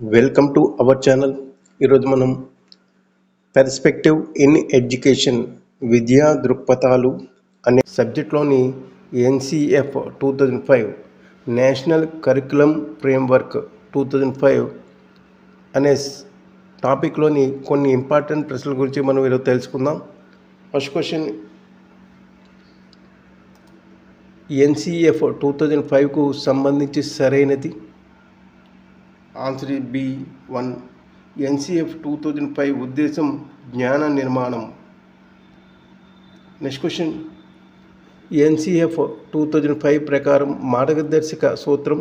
Welcome to our channel ఈరోజు మనం perspective in education విద్యా దృక్పథాలు అనే సబ్జెక్ట్లోని NCF two thousand five national curriculum framework two thousand five అనే టాపిక్లోని కొన్ని ఇంపార్టెంట్ ప్రశ్నల గురించి మనం ఈరోజు తెలుసుకుందాం. First question NCF two thousand ఫైవ్కు సంబంధించి సరైనది? Answer B one NCF two thousand five ఉద్దేశం జ్ఞాన నిర్మాణం. Next question NCF two thousand five ప్రకారం మార్గదర్శక సూత్రం.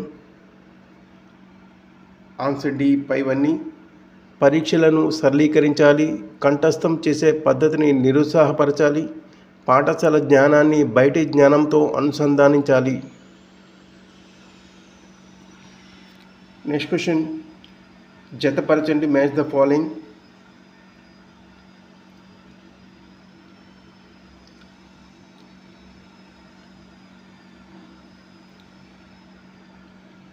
ఆన్సర్ డి పైవన్నీ పరీక్షలను సరళీకరించాలి కంఠస్థం చేసే పద్ధతిని నిరుత్సాహపరచాలి పాఠశాల జ్ఞానాన్ని బయటి జ్ఞానంతో అనుసంధానించాలి. Next question జతపరచండి match the following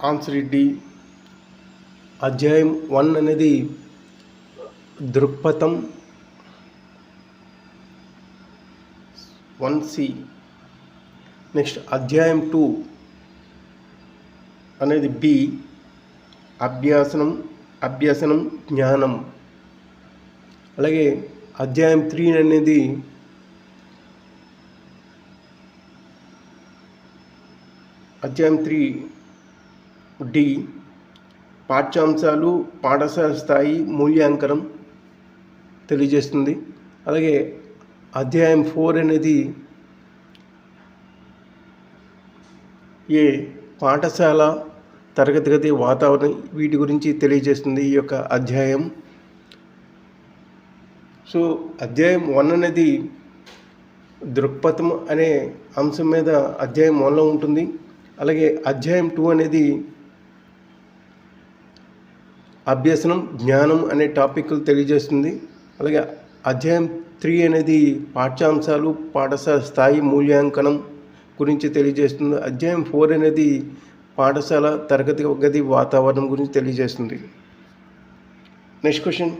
answer D అధ్యాయం వన్ అనేది దృక్పథం వన్ సి. నెక్స్ట్ అధ్యాయం టూ అనేది బి. అభ్యాసనం అభ్యసనం జ్ఞానం. అలాగే అధ్యాయం త్రీ అనేది అధ్యాయం త్రీ డి. పాఠ్యాంశాలు పాఠశాల స్థాయి మూల్యాంకనం తెలియజేస్తుంది. అలాగే అధ్యాయం ఫోర్ అనేది ఏ పాఠశాల తరగతి గది వాతావరణం వీటి గురించి తెలియజేస్తుంది ఈ యొక్క అధ్యాయం. సో అధ్యాయం వన్ అనేది దృక్పథం అనే అంశం మీద అధ్యాయం వన్లో ఉంటుంది. అలాగే అధ్యాయం టూ అనేది అభ్యసనం జ్ఞానం అనే టాపిక్లు తెలియజేస్తుంది. అలాగే అధ్యాయం త్రీ అనేది పాఠ్యాంశాలు పాఠశాల స్థాయి మూల్యాంకనం గురించి తెలియజేస్తుంది. అధ్యాయం ఫోర్ అనేది పాఠశాల తరగతి గది వాతావరణం గురించి తెలియజేస్తుంది. నెక్స్ట్ క్వశ్చన్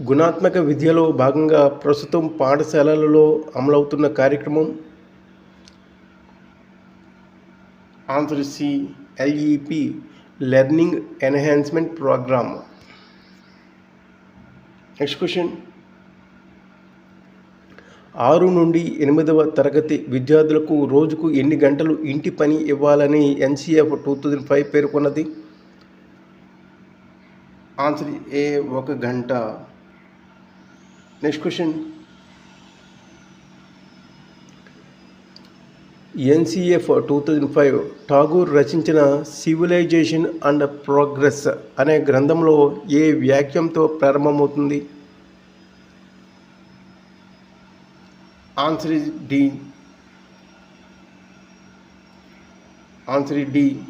గుణాత్మక విద్యలో భాగంగా ప్రస్తుతం పాఠశాలలలో అమలవుతున్న కార్యక్రమం? Answer C LEP learning enhancement programme next question ఆరు నుండి ఎనిమిదవ తరగతి విద్యార్థులకు రోజుకు ఎన్ని గంటలు ఇంటి పని ఇవ్వాలని ఎన్సిఎఫ్ టూ థౌజండ్ ఫైవ్ పేర్కొన్నది? ఆన్సర్ ఏ ఒక గంట. Next question. NCF two thousand five Tagore రచించిన సివిలైజేషన్ అండ్ ప్రోగ్రెస్ అనే గ్రంథంలో ఏ వ్యాఖ్యంతో ప్రారంభమవుతుంది? Answer is D. Answer D.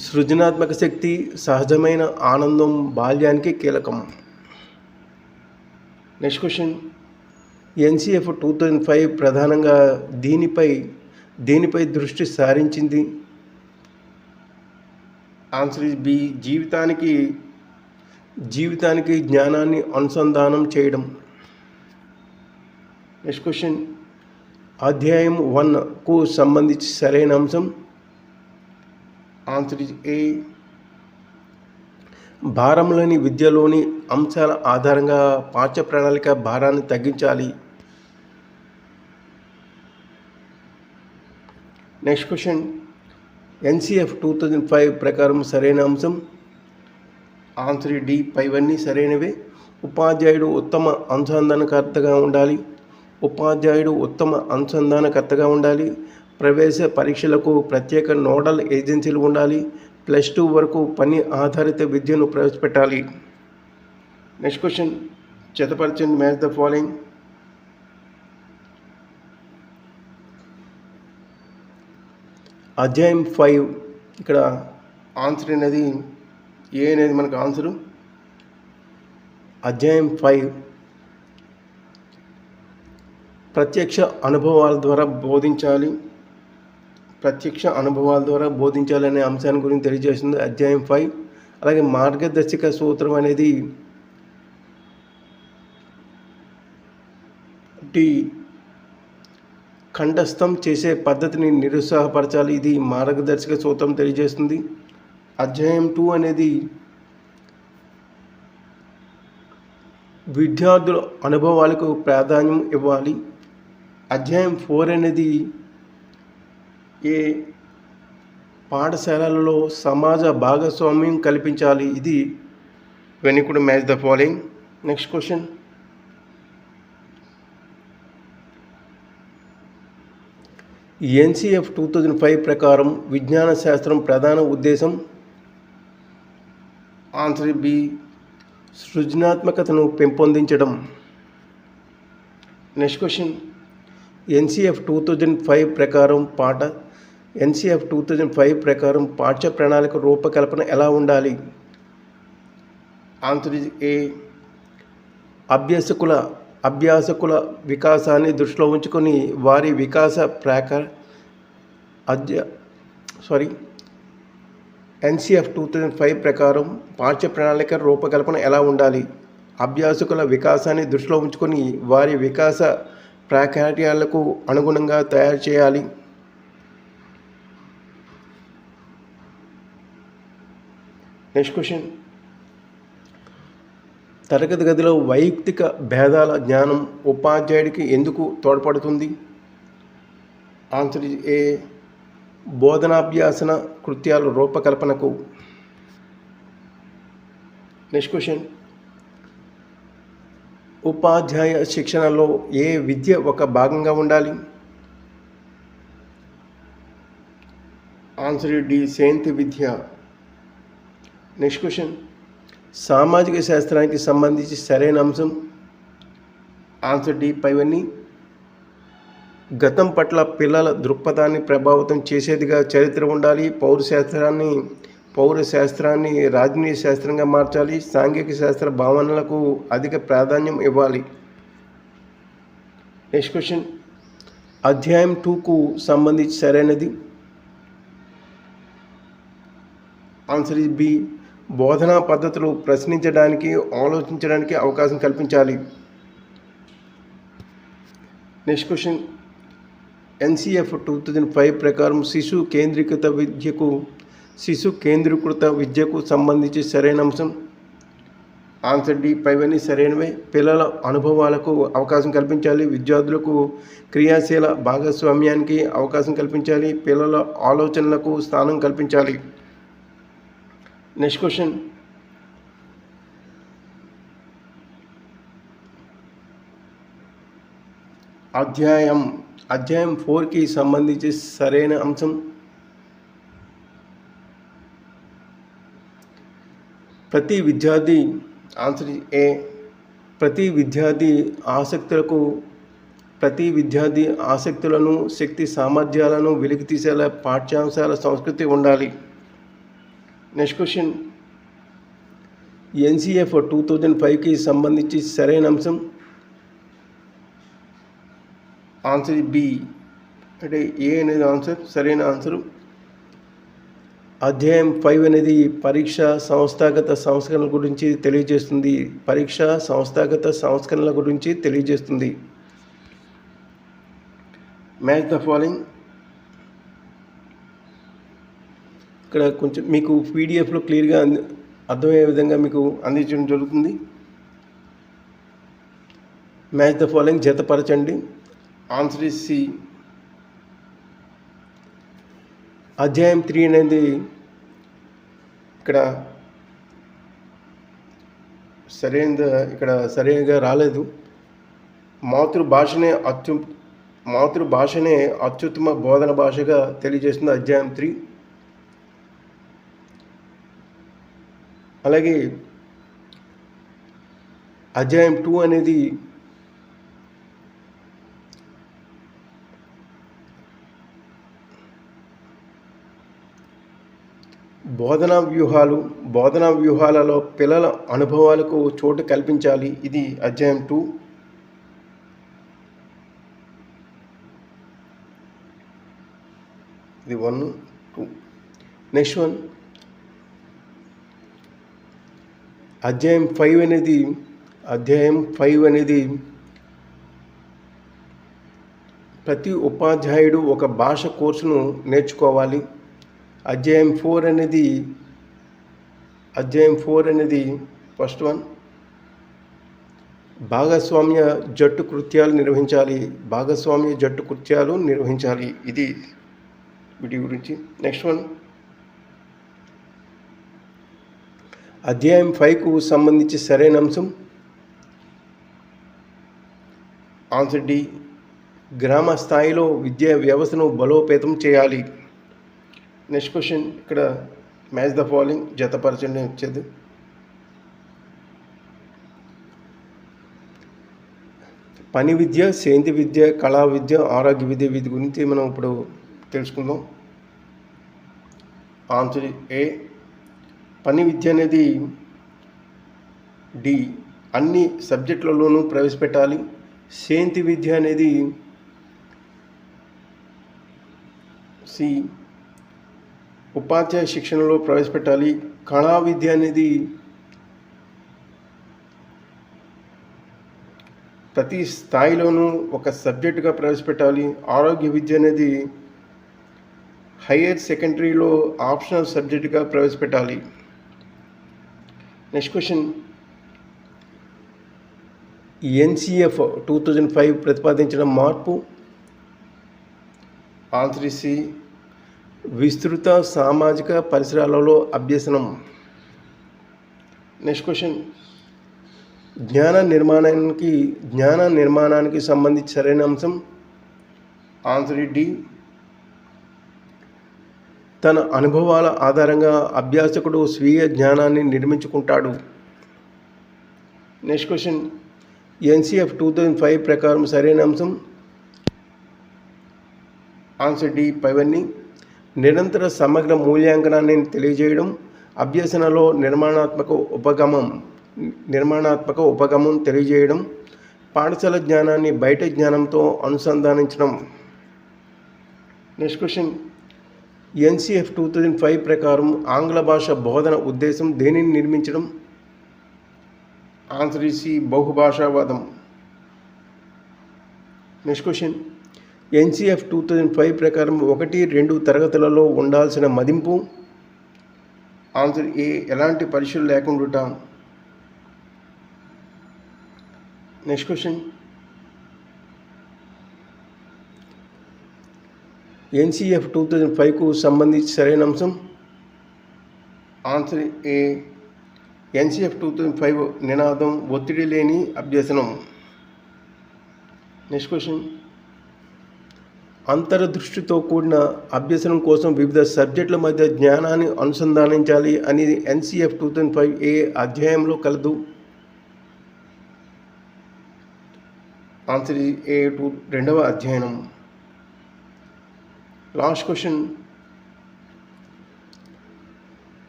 సృజనాత్మక శక్తి సహజమైన ఆనందం బాల్యానికి కీలకం. Next question NCF two thousand five ప్రధానంగా దీనిపై దేనిపై దృష్టి సారించింది? ఆన్సర్ ఇస్ బి జీవితానికి జీవితానికి జ్ఞానాన్ని అనుసంధానం చేయడం. నెక్స్ట్ క్వశ్చన్ అధ్యాయం వన్కు సంబంధించి సరైన అంశం. ఆన్సర్ ఇస్ ఏ భారంలోని విద్యలోని అంశాల ఆధారంగా పాఠ్య ప్రణాళిక భారాన్ని తగ్గించాలి. Next question NCF two thousand five ప్రకారం సరైన అంశం. ఆన్సర్ డి పైవన్నీ సరైనవే. ఉపాధ్యాయుడు ఉత్తమ అనుసంధానకర్తగా ఉండాలి. ఉపాధ్యాయుడు ఉత్తమ అనుసంధానకర్తగా ఉండాలి. ప్రవేశ పరీక్షలకు ప్రత్యేక నోడల్ ఏజెన్సీలు ఉండాలి. ప్లస్ టూ వరకు పని ఆధారిత విద్యను ప్రవేశపెట్టాలి. Next question. జతపరచండి match the following. అధ్యాయం ఫైవ్. ఇక్కడ ఆన్సర్ అనేది ఏ అనేది మనకు ఆన్సరు? అధ్యాయం ఫైవ్. ప్రత్యక్ష అనుభవాల ద్వారా బోధించాలి. ప్రత్యక్ష అనుభవాల ద్వారా బోధించాలనే అంశాన్ని గురించి తెలియజేస్తుంది అధ్యాయం ఫైవ్. అలాగే మార్గదర్శక సూత్రం అనేది టి. కంఠస్థం చేసే పద్ధతిని నిరుత్సాహపరచాలి. ఇది మార్గదర్శక సూత్రం తెలియజేస్తుంది. అధ్యాయం టూ అనేది విద్యార్థుల అనుభవాలకు ప్రాధాన్యం ఇవ్వాలి. అధ్యాయం ఫోర్ అనేది ఏ పాఠశాలలలో సమాజ భాగస్వామ్యం కల్పించాలి? ఇది when match the following. Next question. NCF two thousand five ప్రకారం విజ్ఞాన శాస్త్రం ప్రధాన ఉద్దేశం? ఆన్సర్ బి సృజనాత్మకతను పెంపొందించడం. Next question. NCF two thousand five ప్రకారం పాఠ ఎన్సిఎఫ్ టూ థౌజండ్ ఫైవ్ ప్రకారం పాఠ్య ప్రణాళిక రూపకల్పన ఎలా ఉండాలి? Answer is A. అభ్యాసకుల అభ్యాసకుల వికాసాన్ని దృష్టిలో ఉంచుకొని వారి వికాస ప్రాక అధ్య sorry NCF two thousand five ప్రకారం పాఠ్య ప్రణాళిక రూపకల్పన ఎలా ఉండాలి? అభ్యాసకుల వికాసాన్ని దృష్టిలో ఉంచుకొని వారి వికాస ప్రాకార్యాలకు అనుగుణంగా తయారు చేయాలి. నెక్స్ట్ క్వశ్చన్ తరగతి గదిలో వైయక్తిక భేదాల జ్ఞానం ఉపాధ్యాయుడికి ఎందుకు తోడ్పడుతుంది? ఆన్సర్ ఏ బోధనాభ్యాసన కృత్యాల రూపకల్పనకు. నెక్స్ట్ క్వశ్చన్ ఉపాధ్యాయ శిక్షణలో ఏ విద్య ఒక భాగంగా ఉండాలి? ఆన్సర్ డి సేంతి విద్య. నెక్స్ట్ క్వశ్చన్ సామాజిక శాస్త్రానికి సంబంధించి సరైన అంశం? ఆన్సర్ డి పైవన్నీ. గతం పట్ల పిల్లల దృక్పథాన్ని ప్రభావితం చేసేదిగా చరిత్ర ఉండాలి పౌరశాస్త్రాన్ని పౌర శాస్త్రాన్ని రాజనీయ శాస్త్రంగా మార్చాలి సాంఘిక శాస్త్ర భావనలకు అధిక ప్రాధాన్యం ఇవ్వాలి. నెక్స్ట్ క్వశ్చన్ అధ్యాయం టూకు సంబంధించి సరైనది. ఆన్సర్ ఇస్ బి బోధనా పద్ధతులు ప్రశ్నించడానికి ఆలోచించడానికి అవకాశం కల్పించాలి. Next question NCF two thousand five ప్రకారం శిశు కేంద్రీకృత విద్యకు శిశు కేంద్రీకృత విద్యకు సంబంధించి సరైన అంశం. ఆన్సర్ డి పైవన్నీ సరైనవే. పిల్లల అనుభవాలకు అవకాశం కల్పించాలి. విద్యార్థులకు క్రియాశీల భాగస్వామ్యానికి అవకాశం కల్పించాలి. పిల్లల ఆలోచనలకు స్థానం కల్పించాలి. Next question. అధ్యాయం. అధ్యాయం ఫోర్కి సంబంధించి సరైన అంశం. ప్రతి విద్యార్థి ఆన్సర్ ఏ ప్రతి విద్యార్థి ఆసక్తులకు ప్రతి విద్యార్థి ఆసక్తులను శక్తి సామర్థ్యాలను వెలికి తీసేలా పాఠ్యాంశాల సంస్కృతి ఉండాలి. Next question NCF two thousand ఫైవ్కి సంబంధించి సరైన అంశం? ఆన్సర్ బి అంటే ఏ అనేది ఆన్సర్ సరైన ఆన్సర్ అధ్యాయం ఫైవ్ అనేది పరీక్ష సంస్థాగత సంస్కరణల గురించి తెలియజేస్తుంది. పరీక్ష సంస్థాగత సంస్కరణల గురించి తెలియజేస్తుంది. మ్యాచ్ ద ఫాలోయింగ్ ఇక్కడ కొంచెం మీకు పీడిఎఫ్లో క్లియర్గా అంది అర్థమయ్యే విధంగా మీకు అందించడం జరుగుతుంది. మ్యాచ్ ద ఫాలోయింగ్ జతపరచండి. ఆన్సర్ ఇస్ సి అధ్యాయం త్రీ అనేది ఇక్కడ సరైనది ఇక్కడ సరైనగా రాలేదు. మాతృభాషనే అత్యు మాతృభాషనే అత్యుత్తమ బోధన భాషగా తెలియజేస్తుంది అధ్యాయం త్రీ. అలాగే అధ్యాయం టూ అనేది బోధనా వ్యూహాలు బోధనా వ్యూహాలలో పిల్లల అనుభవాలకు చోటు కల్పించాలి. ఇది అధ్యాయం టూ. ఇది వన్ టూ. Next one. అధ్యాయం ఫైవ్ అనేది అధ్యాయం ఫైవ్ అనేది ప్రతి ఉపాధ్యాయుడు ఒక భాష కోర్సును నేర్చుకోవాలి. అధ్యాయం ఫోర్ అనేది అధ్యాయం ఫోర్ అనేది ఫస్ట్ వన్. భాగస్వామ్య జట్టు కృత్యాలు నిర్వహించాలి. భాగస్వామ్య జట్టు కృత్యాలు నిర్వహించాలి. ఇది వీటి గురించి. నెక్స్ట్ వన్ అధ్యాయం ఫైవ్కు సంబంధించి సరైన అంశం. ఆన్సర్ డి గ్రామ స్థాయిలో విద్యా వ్యవస్థను బలోపేతం చేయాలి. నెక్స్ట్ క్వశ్చన్ ఇక్కడ మ్యాచ్ ద ఫాలోయింగ్ జతపరచండి వచ్చేది పని విద్య సేంద్రియ విద్య కళా విద్య ఆరోగ్య విద్య వీటి గురించి మనం ఇప్పుడు తెలుసుకుందాం. ఆన్సర్ ఏ పని విద్య అనేది డి అన్ని సబ్జెక్టులలోనూ ప్రవేశపెట్టాలి. సేంతి విద్య అనేది సి ఉపాధ్యాయ శిక్షణలో ప్రవేశపెట్టాలి. కళా విద్య అనేది ప్రతి స్థాయిలోనూ ఒక సబ్జెక్టుగా ప్రవేశపెట్టాలి. ఆరోగ్య విద్య అనేది హయ్యర్ సెకండరీలో ఆప్షనల్ సబ్జెక్టుగా ప్రవేశపెట్టాలి. Next question. NCF two thousand five ప్రతిపాదించిన మార్పు? Answer C. విస్తృత సామాజిక పరిసరాలలో అభ్యసనం. నెక్స్ట్ క్వశ్చన్ జ్ఞాన నిర్మాణానికి జ్ఞాన నిర్మాణానికి సంబంధించి సరైన అంశం? ఆన్సర్ డి తన అనుభవాల ఆధారంగా అభ్యాసకుడు స్వీయ జ్ఞానాన్ని నిర్మించుకుంటాడు. Next question NCF two thousand five ప్రకారం సరైన అంశం? ఆన్సర్ డి పైవన్నీ నిరంతర సమగ్ర మూల్యాంకనాన్ని తెలియజేయడం అభ్యసనలో నిర్మాణాత్మక ఉపగమం నిర్మాణాత్మక ఉపగమం తెలియజేయడం పాఠశాల జ్ఞానాన్ని బయట జ్ఞానంతో అనుసంధానించడం. Next question. NCF two thousand five ప్రకారం ఆంగ్ల భాష బోధన ఉద్దేశం దేనిని నిర్మించడం? Answer is C బహుభాషావాదం. Next question. NCF two thousand five ప్రకారం ఒకటి రెండు తరగతులలో ఉండాల్సిన మదింపు. ఆన్సర్ ఏ ఎలాంటి పరీక్షలు లేకుండా next question. NCF two thousand ఫైవ్కు సంబంధించి సరైన అంశం? Answer A NCF two thousand five నినాదం ఒత్తిడి లేని అభ్యసనం. Next question. అంతర్దృష్టితో కూడిన అభ్యసనం కోసం వివిధ సబ్జెక్టుల మధ్య జ్ఞానాన్ని అనుసంధానించాలి అని ఎన్సిఎఫ్ టూ థౌజండ్ ఫైవ్ ఏ అధ్యాయంలో కలదు. ఆన్సర్ ఏ టూ రెండవ అధ్యయనం. Last question.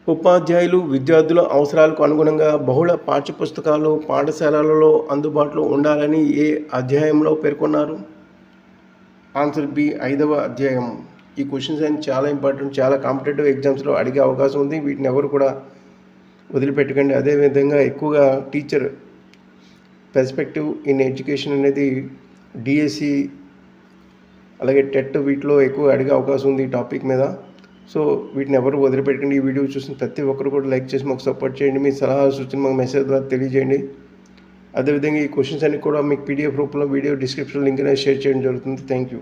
ఉపాధ్యాయులు విద్యార్థుల అవసరాలకు అనుగుణంగా బహుళ పాఠ్యపుస్తకాలు పాఠశాలలలో అందుబాటులో ఉండాలని ఏ అధ్యాయంలో పేర్కొన్నారు? ఆన్సర్ బి ఐదవ అధ్యాయం. ఈ క్వశ్చన్స్ అని చాలా ఇంపార్టెంట్ చాలా కాంపిటేటివ్ ఎగ్జామ్స్లో అడిగే అవకాశం ఉంది. వీటిని ఎవరు కూడా వదిలిపెట్టకండి. అదేవిధంగా ఎక్కువగా టీచర్ పెర్స్పెక్టివ్ ఇన్ ఎడ్యుకేషన్ అనేది డిఎస్సి అలాగే టెట్ వీటిలో ఎక్కువ అడిగే అవకాశం ఉంది ఈ టాపిక్ మీద. సో వీటిని ఎవరు వదిలిపెట్టండి ఈ వీడియో చూసిన ప్రతి ఒక్కరు కూడా లైక్ చేసి మాకు సపోర్ట్ చేయండి. మీ సలహా సూచన మాకు మెసేజ్ ద్వారా తెలియజేయండి. అదేవిధంగా ఈ క్వశ్చన్స్ అన్ని కూడా మీకు పీడిఎఫ్ రూపంలో వీడియో డిస్క్రిప్షన్ లింక్ అనేది షేర్ చేయడం జరుగుతుంది. Thank you